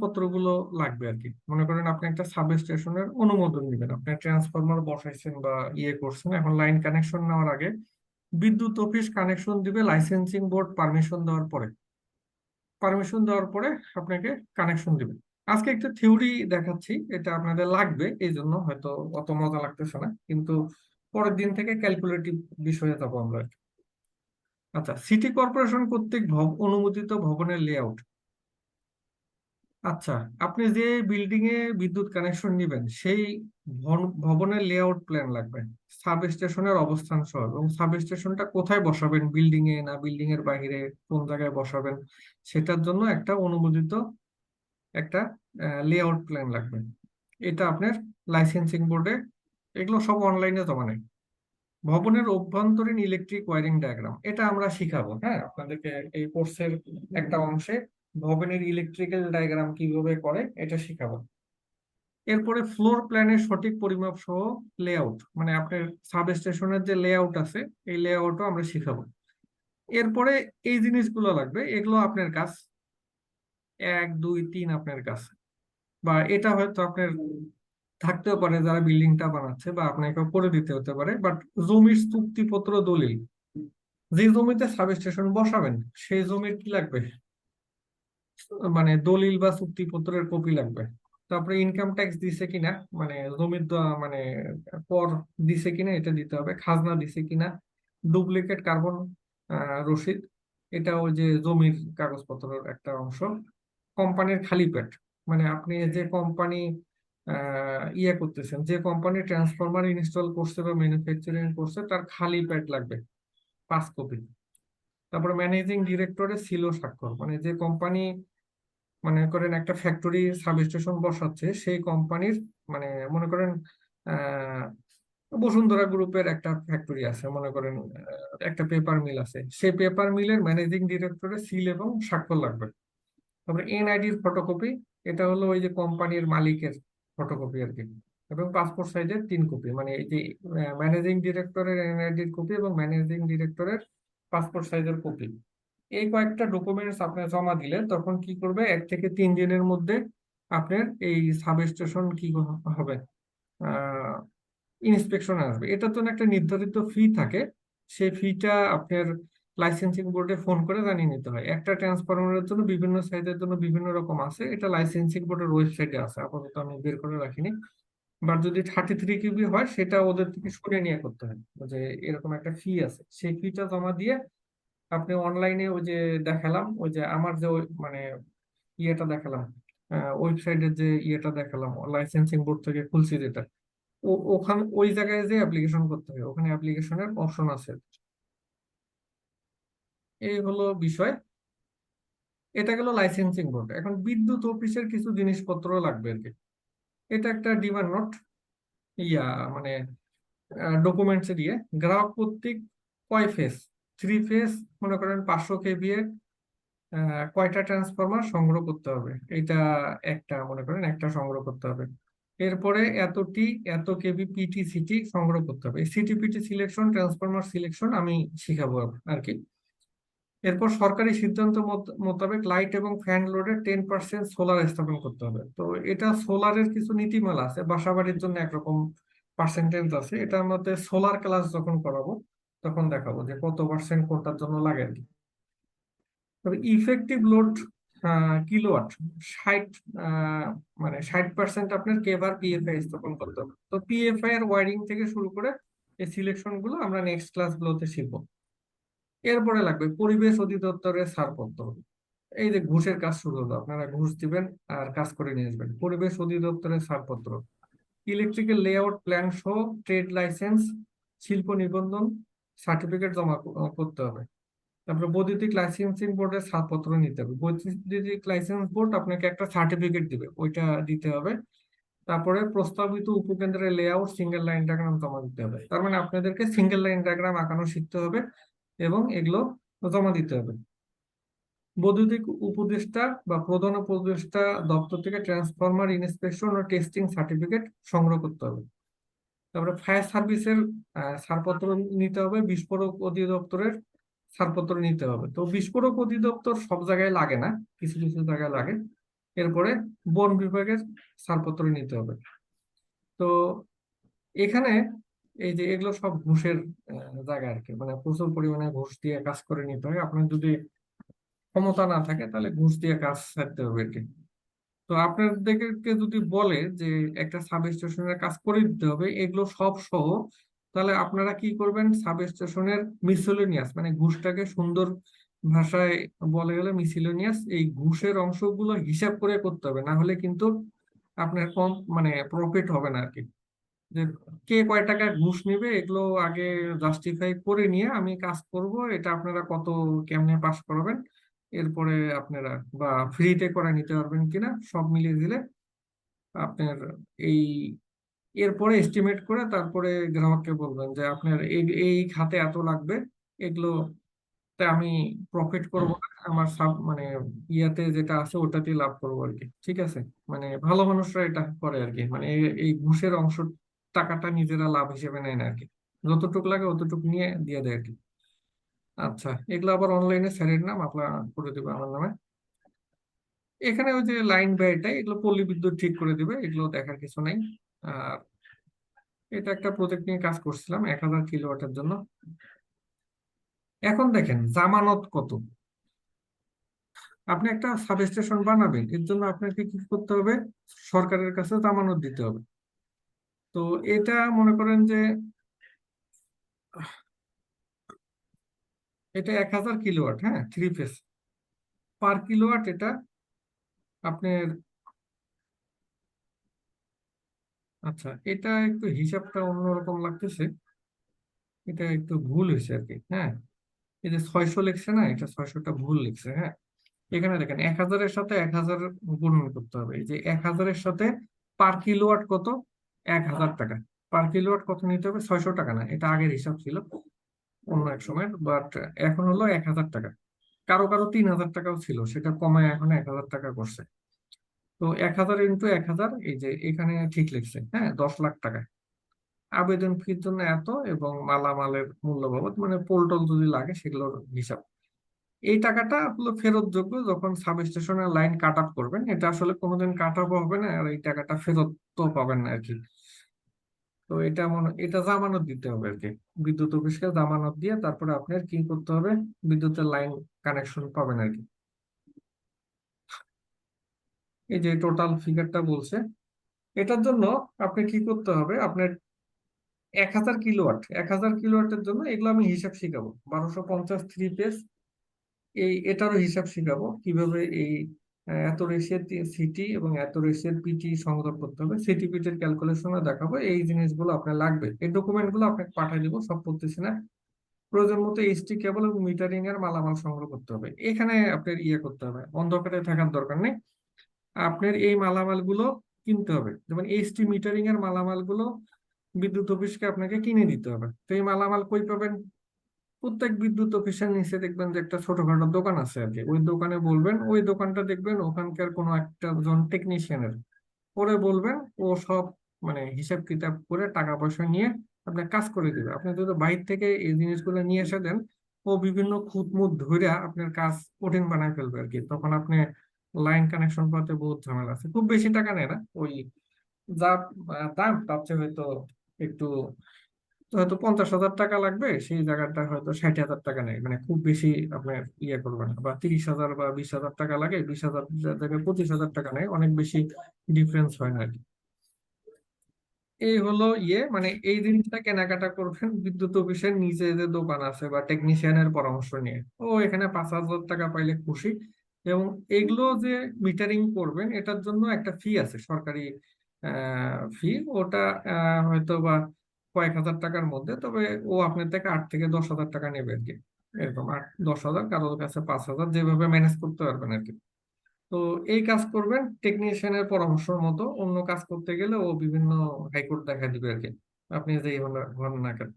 কাগজপত্রগুলো লাগবে আর কি। মনে করেন আপনি একটা সাব স্টেশনের অনুমোদন নেবেন। আপনি ট্রান্সফরমার বসাইছেন বা ইয়ে করছেন, এখন লাইন কানেকশন নেওয়ার আগে বিদ্যুৎ অফিস কানেকশন দিবে লাইসেন্সিং বোর্ড পারমিশন দেওয়ার পরে। পারমিশন দেওয়ার পরে আপনাকে কানেকশন দিবে। আজকে একটা থিওরি দেখাচ্ছি, এটা আপনাদের লাগবে এই জন্য হয়তো অত মজা লাগতেছে না, কিন্তু পরের দিন থেকে ক্যালকুলেটিভ বিষয়ে যাব আমরা। আচ্ছা সিটি কর্পোরেশন কর্তৃক অনুমোদিত ভবনের লেআউট আচ্ছা আপনি যে বিল্ডিং এ বিদ্যুৎ কানেকশন নেবেন, সেই ভবনের লেআউট প্ল্যান লাগবে সাব স্টেশনের অবস্থান সহ, এবং সাব স্টেশনটা কোথায় বসাবেন বিল্ডিং এ না বিল্ডিং এর বাইরে কোন জায়গায় বসাবেন, সেটার জন্য একটা অনুমোদিত একটা লেআউট প্ল্যান লাগবে। এটা আপনার লাইসেন্সিং বোর্ডে এগুলো সব অনলাইনে জমা নেই ভবনের অভ্যন্তরীণ ইলেকট্রিক ওয়ারিং ডায়াগ্রাম এটা আমরা শিখাবো হ্যাঁ? আপনাদেরকে এই কোর্সের একটা অংশে ভবনের ইলেকট্রিক্যাল ডায়াগ্রাম কীভাবে করে, এটা শিখাবো। এরপরে ফ্লোর প্ল্যানের সঠিক পরিমাপ সহ লেআউট মানে আপনার সাব স্টেশনের যে লেআউট আছে, এই লেআউটও আমরা শিখাবো। এরপরে এই জিনিসগুলো লাগবে, এগুলো আপনার কাজ। এক, দুই, তিন আপনার কাজ। বা এটা হয়তো আপনার থাকতেও পারে, যারা বিল্ডিংটা বানাচ্ছে বা আপনাকে করে দিতে হতে পারে বাট জমির চুক্তিপত্র দলিল। যে জমিতে সাব স্টেশন বসাবেন, সেই জমির কি লাগবে? মানে দলিল বা চুক্তিপত্রের কপি লাগবে। তারপরে ইনকাম ট্যাক্স দিছে কিনা মানে জমির মানে কর দিছে কিনা, এটা দিতে হবে, খাজনা দিছে কিনা ডুপ্লিকেট কার্বন রসিদ, এটা ওই যে জমির কাগজপত্রের একটা অংশ, কোম্পানির খালি পেট। মানে আপনি যে কোম্পানি ইয়ে করতেছেন, যে কোম্পানি ট্রান্সফরমার ইনস্টল করছে বা ম্যানুফ্যাকচারিং করছে, তার খালি পেট লাগবে, পাঁচ কপি। তারপরে ম্যানেজিং ডিরেক্টরের ছিল স্বাক্ষর। মানে যে কোম্পানি মনে করেন একটা ফ্যাক্টরি সাবস্টেশন বসাচ্ছে, সেই কোম্পানির মানে মনে করেন বসুন্ধরা গ্রুপের একটা ফ্যাক্টরি আছে, মনে করেন একটা পেপার মিল আছে। সেই পেপার মিলের ম্যানেজিং ডিরেক্টরের সিল এবং স্বাক্ষর লাগবে। তারপরে এনআইডির ফটোকপি এটা হলো ওই যে কোম্পানির মালিকের ফটোকপি আর কি। এবং পাসপোর্ট সাইজের তিন কপি মানে এই যে ম্যানেজিং ডিরেক্টরের এনআইডির কপি এবং ম্যানেজিং ডিরেক্টরের পাসপোর্ট সাইজের কপি এই কয়েকটা ডকুমেন্টস আপনি জমা দিলে তখন কি করবে? এক থেকে তিন দিনের মধ্যে আপনার এই সাব স্টেশন কি হবে? ইন্সপেকশন আসবে। এটার জন্য একটা নির্ধারিত ফি থাকে। সেই ফিটা আপনার লাইসেন্সিং বোর্ডে ফোন করে জানিয়ে নিতে হয়। একটা ট্রান্সফরমারের জন্য বিভিন্ন সাইজের জন্য বিভিন্ন রকম আছে। এটা লাইসেন্সিং বোর্ডের ওয়েবসাইটে আছে। আপাতত আমি বের করে রাখিনি। বাট যদি থার্টি থ্রি কিবি হয়, সেটা ওদের থেকে শুনে নিয়ে করতে হয়। যে এরকম একটা ফি আছে। সেই ফিটা জমা দিয়ে আপনি অনলাইনে ওই যে দেখালাম, ওই যে আমার যে মানে ইয়েটা দেখালাম ওয়েবসাইটের যে ইয়েটা দেখালাম লাইসেন্সিং বোর্ড থেকে খুলছি যেটা ওখানে, ওই জায়গায় যে অ্যাপ্লিকেশন করতে হবে ওখানে অ্যাপ্লিকেশনের অপশন আছে। এই হলো বিষয়। এটা গেল লাইসেন্সিং বোর্ড এখন বিদ্যুৎ অফিসের কিছু জিনিসপত্র লাগবে আর কি। এটা একটা ডিমান্ড নোট। ইয়া মানে ডকুমেন্টস দিয়ে। গ্রাহক কর্তৃক কয় ফেস থ্রি ফেস মনে করেন পাঁচশো কেভি এর কয়টা ট্রান্সফরমার সংগ্রহ করতে হবে? এটা একটা, মনে করেন একটা সংগ্রহ করতে হবে। এরপরে এতটি, এত কেভি পিটি সিটি সংগ্রহ করতে হবে। CT PT selection transformer selection আমি শিখাবো আর কি। এরপর সরকারি সিদ্ধান্ত মোতাবেক লাইট এবং ফ্যান লোডে টেন পার্সেন্ট সোলার স্থাপন করতে হবে। তো এটা সোলারের কিছু নীতিমালা আছে বাসা বাড়ির জন্য একরকম পার্সেন্টেজ আছে। এটা আমাদের সোলার ক্লাস যখন করাবো, তখন দেখাবো যে কত পার্সেন্ট কোনটার জন্য লাগে আর কি। তবে ইফেক্টিভ লোড কিলোওয়াট ষাট মানে ষাট পার্সেন্ট আপনার কেভার পিএফআই স্থাপন করতে হবে। তো পিএফআই এর ওয়ারিং থেকে শুরু করে এই সিলেকশনগুলো আমরা নেক্সট ক্লাস গুলোতে শিখব। এরপরে লাগবে পরিবেশ অধিদপ্তরের ছাড়পত্র। এই যে ঘুষের কাজ শুরু হলো, আপনারা ঘুষ দিবেন আর কাজ করে নিয়ে আসবেন। পরিবেশ অধিদপ্তরের ছাড়পত্র। ইলেকট্রিক্যাল লেআউট প্ল্যান সহ ট্রেড লাইসেন্স, শিল্প নিবন্ধন, সার্টিফিকেট জমা করতে হবে। তারপরে বৈদ্যুতিক লাইসেন্সিং বোর্ডের ছাড়পত্র নিতে হবে। বৈদ্যুতিক লাইসেন্স বোর্ড আপনাকে একটা সার্টিফিকেট দিবে, ওইটা দিতে হবে। তারপরে প্রস্তাবিত উপকেন্দ্রের লেআউট সিঙ্গেল লাইন ডায়াগ্রাম জমা দিতে হবে। তার মানে আপনাদেরকে সিঙ্গেল লাইন ডায়াগ্রাম আঁকানো শিখতে হবে। এবং এগুলো জমা দিতে হবে। বৈদ্যুতিক উপদেষ্টা বা প্রধান উপদেষ্টা দপ্তর থেকে ট্রান্সফরমার ইন্সপেকশন ও টেস্টিং সার্টিফিকেট সংগ্রহ করতে হবে। তারপরে ফায়ার সার্ভিসের ছাড়পত্র নিতে হবে, বিস্ফোরক অধিদপ্তরের ছাড়পত্র নিতে হবে। তো বিস্ফোরক অধিদপ্তর সব জায়গায় লাগে না, কিছু কিছু জায়গায় লাগে। এরপরে বন বিভাগের ছাড়পত্র নিতে হবে। তো এখানে এই যে এগুলো সব ঘুষের জায়গা আর কি। মানে প্রচুর পরিমাণে ঘুষ দিয়ে কাজ করে নিতে হয়। আপনার যদি ক্ষমতা না থাকে, তাহলে ঘুষ দিয়ে কাজ ছাড়তে হবে আর কি। তো আপনাদেরকে যদি বলে যে একটা সাব স্টেশনের কাজ করে দিতে হবে, এগুলো সব সহ, তাহলে আপনারা কি করবেন? সাব স্টেশনের মিসেলেনিয়াস মানে ঘুষটাকে সুন্দর ভাষায় বলে গেলে মিসেলেনিয়াস এই ঘুষের অংশগুলো হিসাব করে করতে হবে। না হলে কিন্তু আপনার কম মানে প্রফিট হবে না আর কি। যে কে কয় টাকা ঘুষ নেবে, এগুলো আগে জাস্টিফাই করে নিয়ে আমি কাজ করব। এটা আপনারা কত, কেমনে পাস করাবেন? এরপরে আপনারা, বা ফ্রিতে করে নিতে পারবেন কিনা, সব মিলিয়ে দিলে আপনার এই, এরপরে এস্টিমেট করে তারপরে গ্রাহককে বলবেন যে আপনার এই খাতে এত লাগবে, এগুলো আমি প্রফিট করব না, আমার সাব মানে ইয়াতে যেটা আছে ওটাতেই লাভ করব আর কি। ঠিক আছে? মানে ভালো মানুষরা এটা করে আর কি। মানে এই ঘুষের অংশ টাকাটা নিজেরা লাভ হিসেবে নেয় না আর কি যতটুকু লাগে অতটুকু নিয়ে দিয়ে দেয় আর কি আচ্ছা এগুলো আবার অনলাইনে স্যারের নাম? আপনার করে দেবে আমার নামে? এখানে ওই যে লাইন ব্যয়টা এগুলো পল্লী বিদ্যুৎ ঠিক করে দিবে, এগুলো দেখার কিছু নাই। আর এটা একটা প্রজেক্ট নিয়ে কাজ করছিলাম, এক হাজার কিলোওয়াটের জন্য। এখন দেখেন, জামানত কত? আপনি একটা সাবস্টেশন বানাবেন, এর জন্য আপনাকে কি করতে হবে? সরকারের কাছে জামানত দিতে হবে। তো এটা মনে করেন যে, এটা এক হাজার কিলোওয়াট হ্যাঁ থ্রি ফেজ পার কিলোওয়াট এটা আপনার আচ্ছা এটা একটু হিসাবটা অন্যরকম লাগতেছে। এটা একটু ভুল হয়েছে আর কি হ্যাঁ। এই যে ছয়শো লিখছে না, এটা ছয়শোটা ভুল লিখছে হ্যাঁ। এখানে দেখেন, এক হাজারের সাথে এক হাজার গুণন করতে হবে। এই যে এক হাজারের সাথে পার কিলোওয়াট কত? এক হাজার টাকা। পার কিলোওয়াট কত নিতে হবে? ছয়শো টাকা না, এটা আগের হিসাব ছিল অন্য এক সময় বাট এখন হলো এক হাজার টাকা। কারও কারও তিন হাজার টাকাও ছিল, সেটা কমায় এখন এক হাজার টাকা করছে। তো এক হাজার ইন্টু এক হাজার, এই যে এখানে ঠিক লিখছে হ্যাঁ দশ লাখ টাকা। আবেদন ফির জন্য এত, এবং মালামালের মূল্য বাবদ মানে পোলটল যদি লাগে, সেগুলোর হিসাব। এই টাকাটা হলো ফেরত যোগ্য যখন সাব স্টেশনের লাইন কাট আপ করবেন। এটা আসলে কোনোদিন কাট আপ হবে না আর এই টাকাটা ফেরত তো পাবেন না আর কি তো এটা মনে, এটা জামানত দিতে হবে আর কি বিদ্যুৎ অফিসকে জামানত দিয়ে তারপরে আপনার কি করতে হবে? বিদ্যুতের লাইন কানেকশন পাবেন আর কি এই যে টোটাল ফিগারটা বলছে, এটার জন্য আপনি কি করতে হবে? আপনার এক হাজার কিলোওয়াট, এক হাজার কিলোওয়াটের জন্য এগুলো আমি হিসাব শিখাবো। বারোশো পঞ্চাশ থ্রি পেজ এই এটারও হিসাব শিখাবো কীভাবে এই এত রেশিয়ার সিটি এবং এত রেশিয়ার পিটি সংগ্রহ করতে হবে। সিটি পিটির ক্যালকুলেশনও দেখাবো। এই জিনিসগুলো আপনার লাগবে। এই ডকুমেন্টগুলো আপনাকে পাঠিয়ে দিব। সব পড়তেছি না প্রয়োজন মতো এইচটি কেবল এবং মিটারিং এর মালামাল সংগ্রহ করতে হবে। এখানে আপনার ইয়ে করতে হবে। অন্ধকারে থাকার দরকার নেই। আপনার এই মালামালগুলো কিনতে হবে। যেমন এইচটি মিটারিং এর মালামালগুলো বিদ্যুৎ অফিসকে আপনাকে কিনে দিতে হবে। তো এই মালামাল কই পাবেন? প্রত্যেক বিদ্যুৎ অফিসের নিচে দেখবেন যে একটা ছোটখাটো দোকান আছে আর কি। ওই দোকানে বলবেন, ওই দোকানটা দেখবেন ওখানকার কোনো একটা জন টেকনিশিয়ানের ওরে বলবেন, ও সব মানে হিসাব কিতাব করে টাকা পয়সা নিয়ে আপনার কাজ করে দিবে। আপনি যদি বাইরে থেকে এই জিনিসগুলো নিয়ে এসে দেন, ও বিভিন্ন খুঁত মুত ধরে আপনার কাজ কঠিন বানায় ফেলবে আর কি। তখন আপনি লাইন কানেকশন পাতে বহুত ঝামেলা আছে। খুব বেশি টাকা নেয় না। ওই যা দাম তার চেয়ে হয়তো একটু হয়তো পঞ্চাশ হাজার টাকা লাগবে, সেই জায়গাটা হয়তো ষাট হাজার টাকা নেই। মানে খুব বেশি আপনার ইয়ে করবেন না। বা তিরিশ হাজার বা বিশ হাজার টাকা লাগে, বিশ হাজার জায়গায় পঁচিশ হাজার টাকা নেই, অনেক বেশি ডিফারেন্স হয় না আর কি। এই হলো ইয়ে মানে এই জিনিসটা কেনাকাটা করবেন, বিদ্যুৎ অফিসের নিচে যে দোকান আছে বা টেকনিশিয়ানের পরামর্শ নিয়ে। ও এখানে পাঁচ হাজার টাকা পাইলে খুশি। এবং এগুলো যে মিটারিং করবেন, এটার জন্য একটা ফি আছে, সরকারি ফি ওটা হয়তো বা কয়েক হাজার টাকার মধ্যে, তবে ও আপনার থেকে আট থেকে দশ হাজার টাকা নেবে আর কি। এরকম আট, দশ হাজার, কারোর কাছে পাঁচ হাজার, যেভাবে ম্যানেজ করতে পারবেন আর কি। তো এই কাজ করবেন টেকনিশিয়ানের পরামর্শ মতো অন্য কাজ করতে গেলে ও বিভিন্ন হাইকোর্ট দেখা দিবে আর কি। আপনি হন হন না কেন।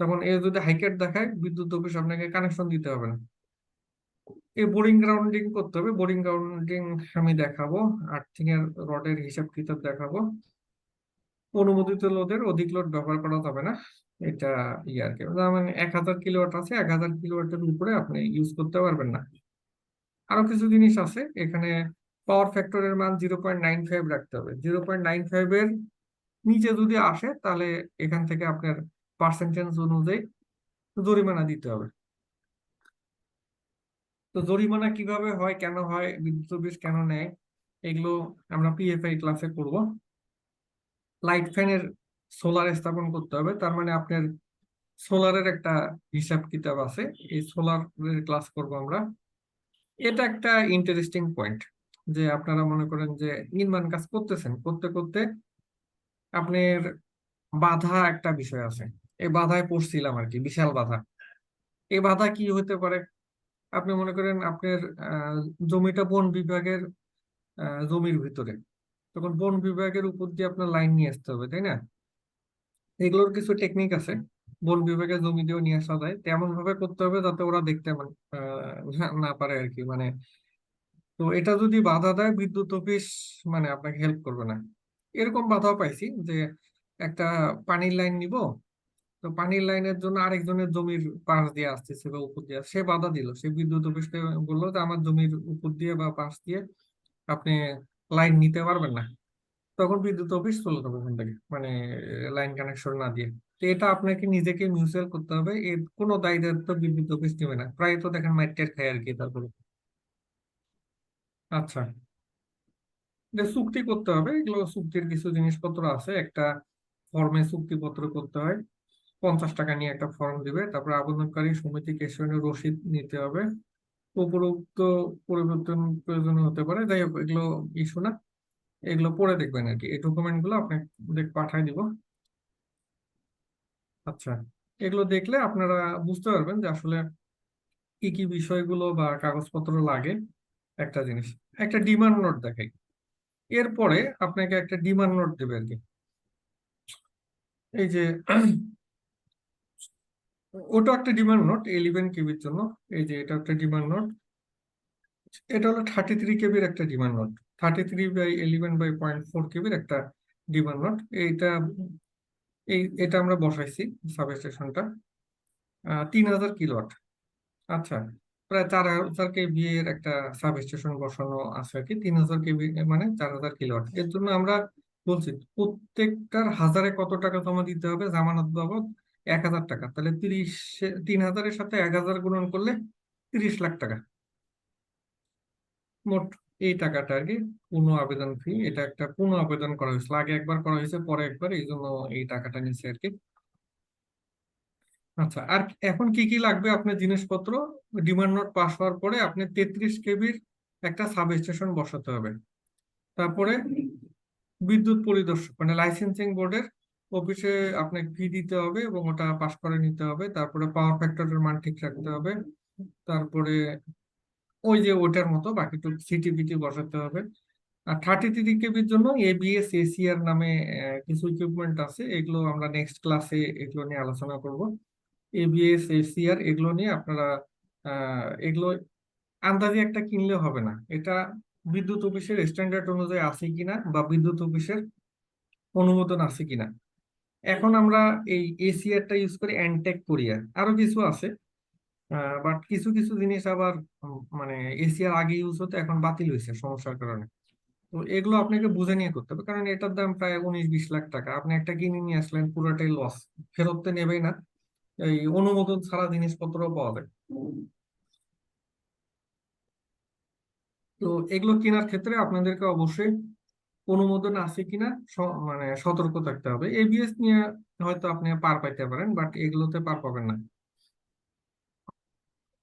তখন এ যদি হাইকোর্ট দেখায়, বিদ্যুৎ অফিস আপনাকে কানেকশন দিতে হবে না। এই বোরিং গ্রাউন্ডিং করতে হবে। বোরিং গ্রাউন্ডিং আমি দেখাবো আর্থিং এর রডের হিসাব কিতাব দেখাবো। অনুমোদিত লোডের অধিক লোড ব্যবহার করা যাবে না। এটা ইয়ে আর কি। মানে এক হাজার কিলোওয়াট আছে, এক হাজার কিলোওয়াটের উপরে আপনি ইউজ করতে পারবেন না। আরও কিছু জিনিস আছে, এখানে পাওয়ার ফ্যাক্টরের মান জিরো পয়েন্ট নাইন ফাইভ রাখতে হবে। জিরো পয়েন্ট নাইন ফাইভের নিচে যদি আসে, তাহলে এখান থেকে আপনার পার্সেন্টেজ অনুযায়ী জরিমানা দিতে হবে। তো জরিমানা কীভাবে হয়, কেন হয়, বিদ্যুৎ অফিস কেন নেয়, এগুলো আমরা পিএফআই ক্লাসে করব লাইট ফ্যানের সোলার স্থাপন করতে হবে, তার মানে আপনার সোলারের একটা হিসাব কিতাব আছে, এই সোলারের ক্লাস করব আমরা। এটা একটা ইন্টারেস্টিং পয়েন্ট যে আপনারা মনে করেন যে নির্মাণ কাজ করতেছেন, করতে করতে আপনার বাধা একটা বিষয় আছে, এই বাধায় পড়ছিলাম আর কি, বিশাল বাধা। এই বাধা কি হতে পারে? আপনি মনে করেন আপনার জমিটা বন বিভাগের জমির ভিতরে। তখন বন বিভাগের উপর দিয়ে আপনার লাইন নিয়ে আসতে হবে, তাই না? এগুলোর কিছু টেকনিক আছে। বন বিভাগের জমি দিয়েও নিয়ে আসা যায়। তেমন ভাবে করতে হবে যাতে ওরা দেখতে মানে না পারে আর কি। মানে তো এটা যদি বাধা দেয়, বিদ্যুৎ অফিস মানে আপনাকে হেল্প করবে না। এরকম বাধাও পাইছি যে একটা পানির লাইন নিব, তো পানির লাইনের জন্য আরেকজনের জমির পাশ দিয়ে আসতেছে বা উপর দিয়ে। সে বাধা দিল। সে বিদ্যুৎ অফিসকে বলল যে, আমার জমির উপর দিয়ে বা পাশ দিয়ে আপনি লাইন নিতে পারবেন না, তখন বিদ্যুৎ অফিস চলে যাবে ওখান থেকে মানে লাইন কানেকশন না দিয়ে। তো এটা আপনাকে নিজেকে মিউচুয়াল করতে হবে, এর কোনো দায় দায়িত্ব বিদ্যুৎ অফিস নেবে না। প্রায় তো দেখেন মাইটের খায় আর কি তারপরে। আচ্ছা। যে চুক্তি করতে হবে, এগুলো চুক্তির কিছু জিনিসপত্র আছে, একটা ফর্মে চুক্তিপত্র করতে হয়, পঞ্চাশ টাকা নিয়ে একটা ফর্ম দিবে, তারপর আবেদনকারী সমিতি কেশনের রসিদ নিতে হবে। উপরোক্ত পরিবর্তন প্রয়োজন হতে পারে যাই হোক এগুলো ইস্যু না। এগুলো পড়ে দেখবেন আর কি। এই ডকুমেন্টগুলো আপনাকে পাঠাই দিব। আচ্ছা এগুলো দেখলে আপনারা বুঝতে পারবেন যে আসলে কি কি বিষয়গুলো বা কাগজপত্র লাগে একটা জিনিস। একটা ডিমান্ড নোট দেখাই। এরপরে আপনাকে একটা ডিমান্ড নোট দেবে আর কি। এই যে ওটা একটা ডিমান্ড নোট ইলেভেন কেবির জন্য। এই যে এটা একটা ডিমান্ড নোট এটা হলো থার্টি থ্রি কেবির একটা demand note thirty three by eleven by point four কেবির একটা ডিমান্ড নোট এইটা, এই, এটা আমরা বসাইছি সাব স্টেশনটা তিন হাজার কিলোয়াট আচ্ছা প্রায় চার হাজার কেভি এর একটা সাব স্টেশন বসানো আছে আর কি। তিন হাজার কেভি মানে চার হাজার কিলোয়াট এর জন্য আমরা বলছি, প্রত্যেকটার হাজারে কত টাকা জমা দিতে হবে? জামানত বাবদ এক হাজার টাকা। তাহলে তিরিশ তিন হাজারের সাথে এক হাজার গুণন করলে তিরিশ লাখ টাকা। মোট এই টাকাটা আর কি, পুনঃ আবেদন ফি এটা একটা পুনঃ আবেদন করা হয়েছিল। আগে একবার করা হয়েছে, পরে একবার, এই জন্য এই টাকাটা নিচ্ছে আর কি। আচ্ছা আর এখন কি কি লাগবে আপনার জিনিসপত্র? ডিমান্ড নোট পাস হওয়ার পরে আপনি তেত্রিশ কেবির একটা সাব স্টেশন বসাতে হবে। তারপরে বিদ্যুৎ পরিদর্শক মানে লাইসেন্সিং বোর্ডের অফিসে আপনাকে ফি দিতে হবে এবং ওটা পাস করে নিতে হবে। তারপরে পাওয়ার ফ্যাক্টরের মান ঠিক রাখতে হবে। তারপরে ওই যে ওটার মতো বাকিটুকু সিটিপিটি বসাতে হবে। আর থার্টি থ্রি কেবির জন্য এবিএস এসিআর নামে কিছু ইকুইপমেন্ট আছে। এগুলো আমরা নেক্সট ক্লাসে এগুলো নিয়ে আলোচনা করব। এবিএস এসিআর এগুলো নিয়ে আপনারা এগুলো আন্দাজে একটা কিনলে হবে না। এটা বিদ্যুৎ অফিসের স্ট্যান্ডার্ড অনুযায়ী আছে কিনা বা বিদ্যুৎ অফিসের অনুমোদন আছে কিনা। এখন আমরা এই এসিআরটা ইউজ করি অ্যান্টেক কোরিয়ার আরও কিছু আছে বাট কিছু কিছু জিনিস আবার মানে এসিআর আগে ইউজ হতো, এখন বাতিল হয়েছে সমস্যার কারণে। তো এগুলো আপনাকে বুঝে নিয়ে করতে হবে, কারণ এটার দাম প্রায় উনিশ, বিশ লাখ টাকা। আপনি একটা কিনে নিয়ে আসলেন, পুরোটাই লস ফেরত তো নেবেই না। এই অনুমোদন ছাড়া জিনিসপত্র পাওয়া যায়। তো এগুলো কেনার ক্ষেত্রে আপনাদেরকে অবশ্যই অনুমোদন আছে কিনা মানে সতর্ক থাকতে হবে। এবিএস নিয়ে হয়তো আপনি পার পাইতে পারেন, বাট এগুলোতে পার পাবেন না।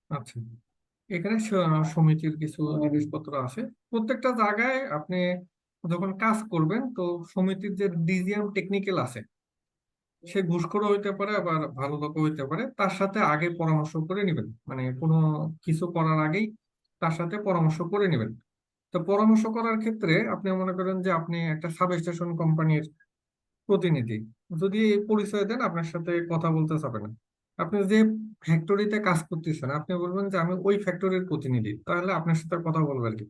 আচ্ছা এখানে সমিতির কিছু জিনিসপত্র আছে। প্রত্যেকটা জায়গায় আপনি যখন কাজ করবেন, তো সমিতির যে ডিজিএম টেকনিক্যাল আছে, সে ঘুষখোরও হইতে পারে, আবার ভালো লোকও হইতে পারে, তার সাথে আগে পরামর্শ করে নেবেন। মানে কোনো কিছু করার আগেই তার সাথে পরামর্শ করে নেবেন। তো পরামর্শ করার ক্ষেত্রে আপনি মনে করেন যে আপনি একটা সাব স্টেশন কোম্পানির প্রতিনিধি। যদি পরিচয় দেন, আপনার সাথে কথা বলতে চাবে না। আপনি যে ফ্যাক্টরিতে কাজ করতেছেন, আপনি বলবেন যে, আমি ওই ফ্যাক্টরির প্রতিনিধি। তাহলে আপনার সাথে কথা বলবে আর কি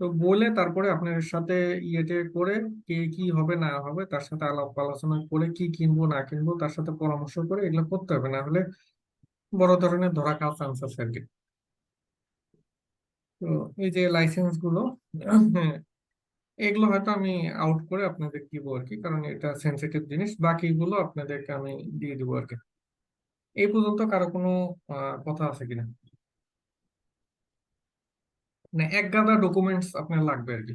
তো বলে তারপরে আপনার সাথে ইয়েতে করে কে কি হবে, না হবে, তার সাথে আলাপ আলোচনা করে কি কিনবো, না কিনবো, তার সাথে পরামর্শ করে এগুলো করতে হবে। না হলে বড় ধরনের ধরা খাওয়ার চান্স আছে আর কি। তো এই যে লাইসেন্সগুলো, এগুলো হয়তো আমি আউট করে আপনাদের দিব আর কি, কারণ এটা সেন্সিটিভ জিনিস। বাকিগুলো আপনাদেরকে আমি দিয়ে দিব আর কি। এই পর্যন্ত কারও কোনো কথা আছে কিনা? মানে এক গাদা ডকুমেন্টস আপনার লাগবে আর কি।